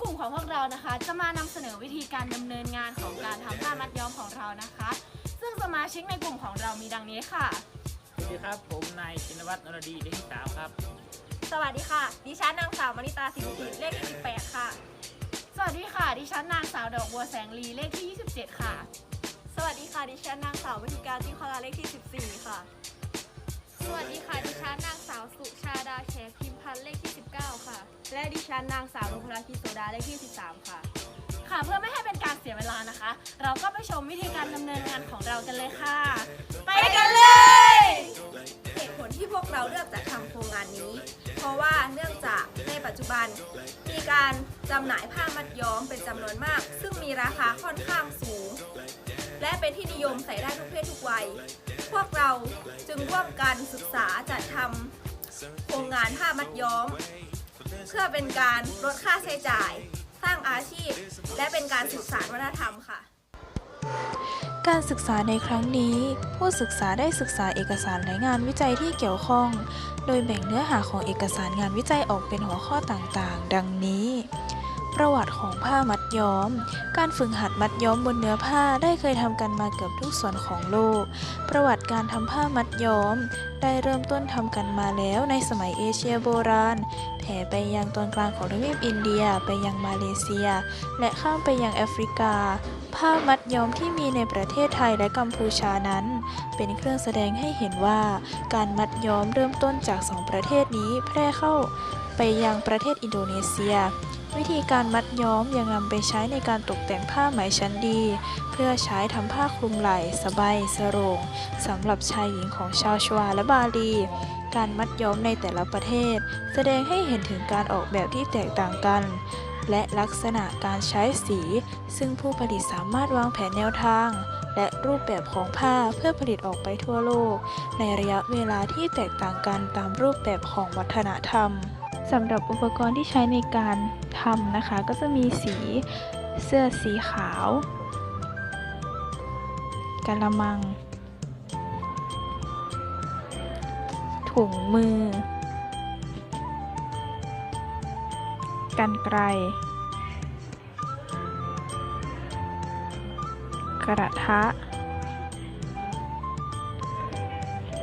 กลุ่มของพวกเรานะคะ จะมานำเสนอวิธีการดำเนินงานของการทำผ้ามัดย้อมของเรานะคะ ซึ่งสมาชิกในกลุ่มของเรามีดังนี้ค่ะ สวัสดีครับ ผมนายชินวัตรนรดีเด็กที่สามครับ สวัสดีค่ะ ดิฉันนางสาวมณิตาสิงห์กิจเลขที่18ค่ะ สวัสดีค่ะ ดิฉันนางสาวดอกบัวแสงลีเลขที่ 27 ค่ะ สวัสดีค่ะ ดิฉันนางสาววิธิการจิงคลาเลขที่ 14 ค่ะ สวัสดีค่ะ ดิฉันนางสาวสุชาดาแขกพิมพันธ์เลขที่ 19 ค่ะ และดิฉันนางสาวนพราคิโซดาเลขที่ 13 ค่ะ ค่ะเพื่อไม่ให้เป็นการเสียเวลานะคะ เราก็ไปชมวิธีการดำเนินงานของเรากันเลยค่ะ ไปกันเลย เหตุผลที่พวกเราเลือกจะทำโครงงานนี้ เพราะว่าเนื่องจากในปัจจุบัน มีการจำหน่ายผ้ามัดย้อมเป็นจำนวนมาก ซึ่งมีราคาค่อนข้างสูง และเป็นที่นิยมใส่ได้ทุกเพศทุกวัย พวกเราจึงร่วมกันศึกษาจัดทำโครงงานผ้ามัดย้อม เพื่อเป็นการลดค่าใช้จ่าย สร้างอาชีพ และเป็นการสืบสานวัฒนธรรมค่ะ การศึกษาในครั้งนี้ ผู้ศึกษาได้ศึกษาเอกสารและงานวิจัยที่เกี่ยวข้อง โดยแบ่งเนื้อหาของเอกสารงานวิจัยออกเป็นหัวข้อต่างๆ ดังนี้ ประวัติของผ้ามัดย้อม การฝึกหัดมัดย้อมบนเนื้อผ้าได้เคยทำกันมาเกือบทุกส่วนของโลก ประวัติการทำผ้ามัดย้อม ได้เริ่มต้นทำกันมาแล้วในสมัยเอเชียโบราณ แผ่ไปยังตอนกลางของทวีปอินเดียไปยังมาเลเซีย และข้ามไปยังแอฟริกา ผ้ามัดย้อมที่มีในประเทศไทยและกัมพูชานั้น เป็นเครื่องแสดงให้เห็นว่า การมัดย้อมเริ่มต้นจากสองประเทศนี้แพร่เข้าไปยังประเทศอินโดนีเซีย วิธีการมัดย้อมยังนำไปใช้ในการตกแต่งผ้าไหมชั้นดี เพื่อใช้ทำผ้าคลุมไหล่สบายสรงสำหรับชายหญิงของชาวชวาและบาลีการมัดย้อมในแต่ละประเทศ แสดงให้เห็นถึงการออกแบบที่แตกต่างกัน และลักษณะการใช้สี ซึ่งผู้ผลิตสามารถวางแผนแนวทาง และรูปแบบของผ้าเพื่อผลิตออกไปทั่วโลก ในระยะเวลาที่แตกต่างกันตามรูปแบบของวัฒนธรรม สำหรับอุปกรณ์ที่ใช้ในการทำนะคะ ก็จะมีสีเสื้อสีขาวกะละมัง ถุงมือ กันไกรกระทะ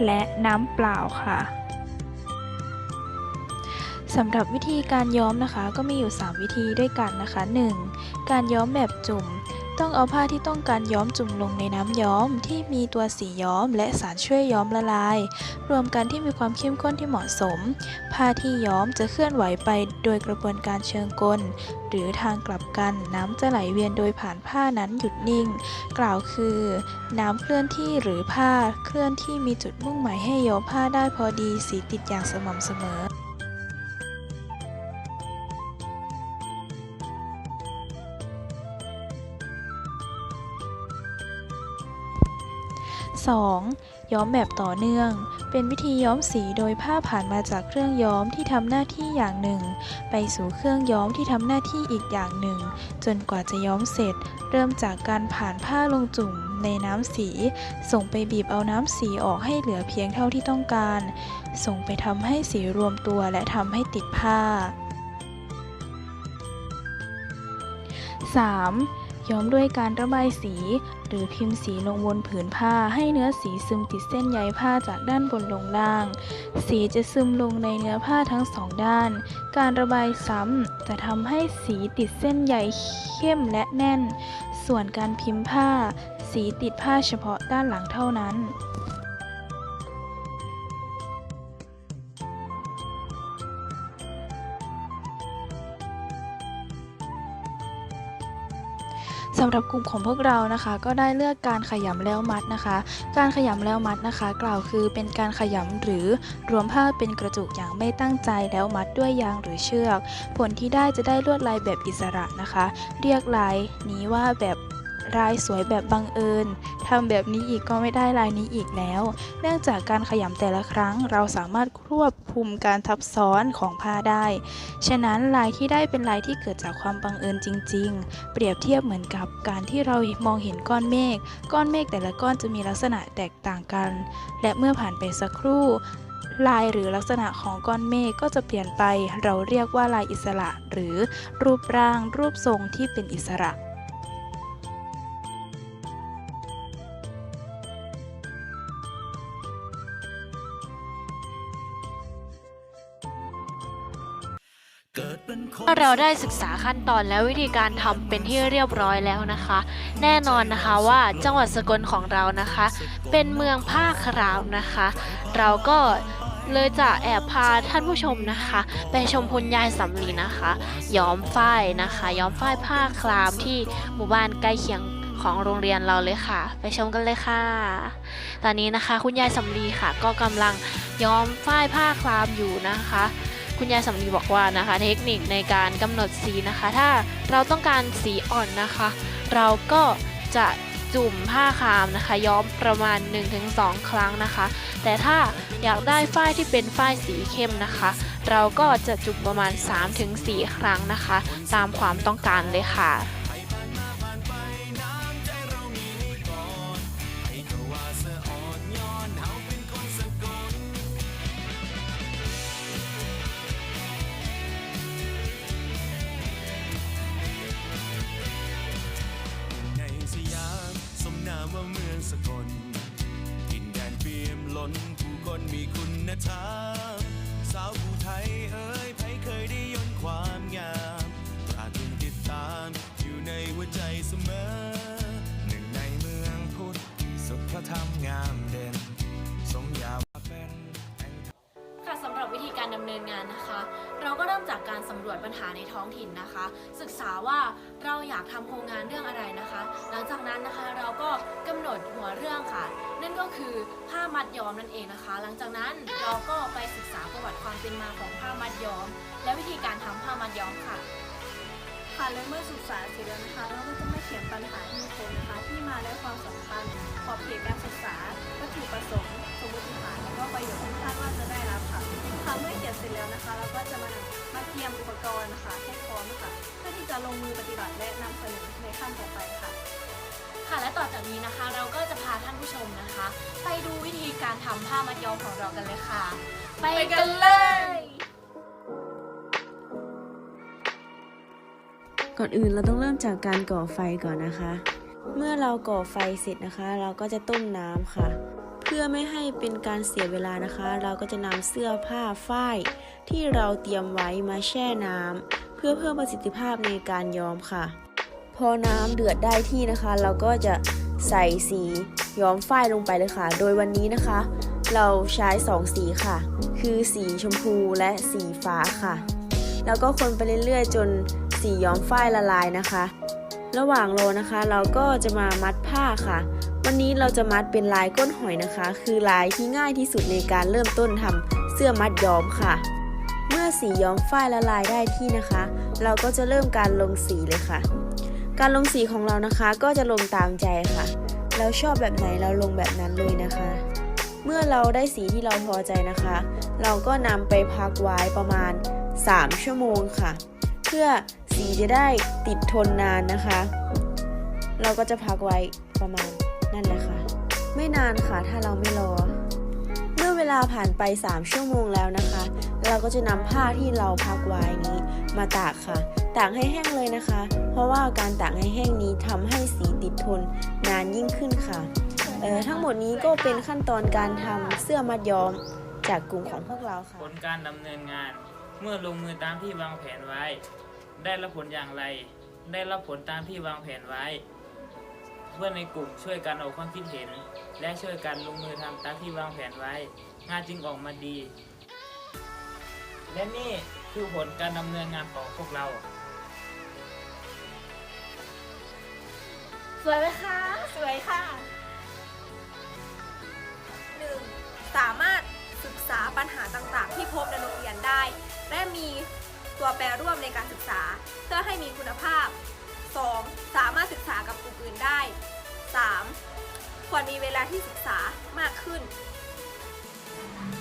และน้ำเปล่าค่ะ สำหรับวิธีการย้อมนะคะก็มีอยู่ 3 วิธีด้วยกันนะคะ 1. การย้อมแบบจุ่ม ต้องเอาผ้าที่ต้องการย้อมจุ่มลงในน้ำย้อมที่มีตัวสีย้อมและสารช่วยย้อมละลาย รวมกันที่มีความเข้มข้นที่เหมาะสม ผ้าที่ย้อมจะเคลื่อนไหวไปโดยกระบวนการเชิงกล หรือทางกลับกันน้ำจะไหลเวียนโดยผ่านผ้านั้นหยุดนิ่ง กล่าวคือ น้ำเคลื่อนที่หรือผ้าเคลื่อนที่มีจุดมุ่งหมายให้ย้อมผ้าได้พอดีสีติดอย่างสม่ำเสมอ 2. ย้อมแบบต่อเนื่อง เป็นวิธีย้อมสีโดยผ้าผ่านมาจากเครื่องย้อมที่ทำหน้าที่อย่างหนึ่ง ไปสู่เครื่องย้อมที่ทำหน้าที่อีกอย่างหนึ่ง จนกว่าจะย้อมเสร็จ เริ่มจากการผ่านผ้าลงจุ่มในน้ำสี ส่งไปบีบเอาน้ำสีออกให้เหลือเพียงเท่าที่ต้องการ ส่งไปทำให้สีรวมตัวและทำให้ติดผ้า 3. ย้อมด้วยการระบายสี หรือพิมพ์สีลงบนผืนผ้าให้เนื้อสีซึมติดเส้นใยผ้าจากด้านบนลงล่าง สีจะซึมลงในเนื้อผ้าทั้งสองด้าน การระบายซ้ำจะทำให้สีติดเส้นใยเข้มและแน่น ส่วนการพิมพ์ผ้า สีติดผ้าเฉพาะด้านหลังเท่านั้น สำหรับกลุ่มของพวกเรานะคะ ก็ได้เลือกการขยำแล้วมัดนะคะ การขยำแล้วมัดนะคะ กล่าวคือเป็นการขยำหรือรวมผ้าเป็นกระจุกอย่างไม่ตั้งใจแล้วมัดด้วยยางหรือเชือก ผลที่ได้จะได้ลวดลายแบบอิสระนะคะ เรียกลายนี้ว่าแบบ ลายสวยแบบบังเอิญทำแบบนี้อีกก็ไม่ได้ลายนี้อีกแล้ว เนื่องจากการขยำแต่ละครั้ง เราสามารถควบคุมการทับซ้อนของผ้าได้ ฉะนั้นลายที่ได้เป็นลายที่เกิดจากความบังเอิญจริง ๆ เปรียบเทียบเหมือนกับการที่เรามองเห็นก้อนเมฆ ก้อนเมฆแต่ละก้อนจะมีลักษณะแตกต่างกัน และเมื่อผ่านไปสักครู่ลายหรือลักษณะของก้อนเมฆก็จะเปลี่ยนไป เราเรียกว่าลายอิสระ หรือรูปร่างรูปทรงที่เป็นอิสระ เมื่อเราได้ศึกษาขั้นตอนและวิธีการทำเป็นที่เรียบร้อยแล้วนะคะ แน่นอนนะคะว่าจังหวัดสกลของเรานะคะ เป็นเมืองผ้าครามนะคะ เราก็เลยจะแอบพาท่านผู้ชมนะคะ ไปชมคุณยายสำลีนะคะ ย้อมฝ้ายนะคะ ย้อมฝ้ายผ้าครามที่หมู่บ้านใกล้เคียงของโรงเรียนเราเลยค่ะ ไปชมกันเลยค่ะ ตอนนี้นะคะคุณยายสำลีค่ะ ก็กำลังย้อมฝ้ายผ้าครามอยู่นะคะ คุณยายสำลีบอกว่านะคะ เทคนิคในการกำหนดสีนะคะ ถ้าเราต้องการสีอ่อนนะคะ เราก็จะจุ่มผ้าครามนะคะ ย้อมประมาณ 1-2 ครั้งนะคะ แต่ถ้าอยากได้ฝ้ายที่เป็นฝ้ายสีเข้มนะคะ เราก็จะจุ่มประมาณ 3-4 ครั้งนะคะ ตามความต้องการเลยค่ะ คุณธรรมสาวผู้ไทยเอ๋ยใครเคยได้ยนความงามตราตรึงติดตามอยู่ในหัวใจเสมอ หนึ่งในเมืองพุทธที่สุดพระธรรมงามเด่น สมยาว่าเป็นค่ะสำหรับวิธีการดำเนินงานนะคะ เราก็เริ่มจากการสำรวจปัญหาในท้องถิ่นนะคะ ศึกษาว่าเราอยากทำโครงงานเรื่องอะไรนะคะ หลังจากนั้นนะคะเราก็กำหนดหัวเรื่องค่ะ นั่นก็คือผ้ามัดย้อมนั่นเองนะคะ หลังจากนั้นเราก็ไปศึกษาประวัติความเป็นมาของผ้ามัดย้อม และวิธีการทำผ้ามัดย้อมค่ะค่ะและเมื่อศึกษาเสร็จแล้วนะคะ เราก็จะมาเขียนปัญหาให้คงนะคะ ที่มาและความสำคัญขอบเขตการศึกษาวัตถุประสงค์ สมมติฐานแล้วก็ประโยชน์ที่คาดว่าจะได้รับค่ะค่ะเมื่อเขียนเสร็จแล้วนะคะ เราก็จะมามาเตรียมอุปกรณ์นะคะให้พร้อมค่ะเพื่อที่จะลงมือปฏิบัติและนำเสนอในขั้นต่อไปค่ะ ค่ะและต่อจากนี้นะคะ เราก็จะพาท่านผู้ชมนะคะ ไปดูวิธีการทำผ้ามัดย้อมของเรากันเลยค่ะ ไปกันเลย ก่อนอื่นเราต้องเริ่มจากการก่อไฟก่อนนะคะ เมื่อเราก่อไฟเสร็จนะคะ เราก็จะต้มน้ำค่ะ เพื่อไม่ให้เป็นการเสียเวลานะคะ เราก็จะนำเสื้อผ้าฝ้าย ที่เราเตรียมไว้มาแช่น้ำเพื่อเพิ่มประสิทธิภาพในการย้อมค่ะ พอน้ำเดือดได้ที่นะคะ เราก็จะใส่สีย้อมฝ้ายลงไปเลยค่ะ โดยวันนี้นะคะ เราใช้สองสีค่ะ คือสีชมพูและสีฟ้าค่ะ แล้วก็คนไปเรื่อยๆ จนสีย้อมฝ้ายละลายนะคะ ระหว่างโรอนะคะ เราก็จะมามัดผ้าค่ะ วันนี้เราจะมัดเป็นลายก้นหอยนะคะ คือลายที่ง่ายที่สุดในการเริ่มต้นทำเสื้อมัดย้อมค่ะ เมื่อสีย้อมฝ้ายละลายได้ที่นะคะ เราก็จะเริ่มการลงสีเลยค่ะ การลงสีของเรานะคะก็จะลงตามใจค่ะ เราชอบแบบไหนเราลงแบบนั้นเลยนะคะ เมื่อเราได้สีที่เราพอใจนะคะ เราก็นำไปพักไว้ประมาณ 3 ชั่วโมงค่ะ เพื่อสีจะได้ติดทนนานนะคะ เราก็จะพักไว้ประมาณนั่นแหละค่ะ ไม่นานค่ะถ้าเราไม่รอ เมื่อเวลาผ่านไป 3 ชั่วโมงแล้วนะคะ เราก็จะนำผ้าที่เราพักไว้นี้มาตากค่ะ ตากให้แห้งเลยนะคะ เพราะว่าการตากให้แห้งนี้ทำให้สีติดทนนานยิ่งขึ้นค่ะเอ่อทั้งหมดนี้ก็เป็นขั้นตอนการทำเสื้อมัดย้อมจากกลุ่มของพวกเราค่ะ ผลการดำเนินงาน เมื่อลงมือตามที่วางแผนไว้ ได้รับผลอย่างไร ได้รับผลตามที่วางแผนไว้ เพื่อนในกลุ่มช่วยกันออกความคิดเห็น และช่วยกันลงมือทำตามที่วางแผนไว้ งานจึงออกมาดี และนี่คือผลการดำเนินงานของพวกเรา สวยไหมคะ สวยค่ะ 1. สามารถศึกษาปัญหาต่างๆ ที่พบในโรงเรียนได้ และมีตัวแปรร่วมในการศึกษา เพื่อให้มีคุณภาพ 2. สามารถศึกษากับกลุ่มอื่นได้ 3. ควรมีเวลาที่ศึกษามากขึ้น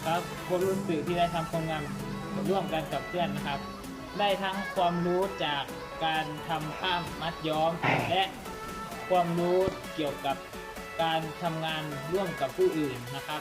ครับความรู้สึกที่ได้ทำโครงงานร่วมกันกับเพื่อนนะครับ ได้ทั้งความรู้จากการทำผ้ามัดย้อม และ ความรู้เกี่ยวกับการทำงานร่วมกับผู้อื่นนะครับ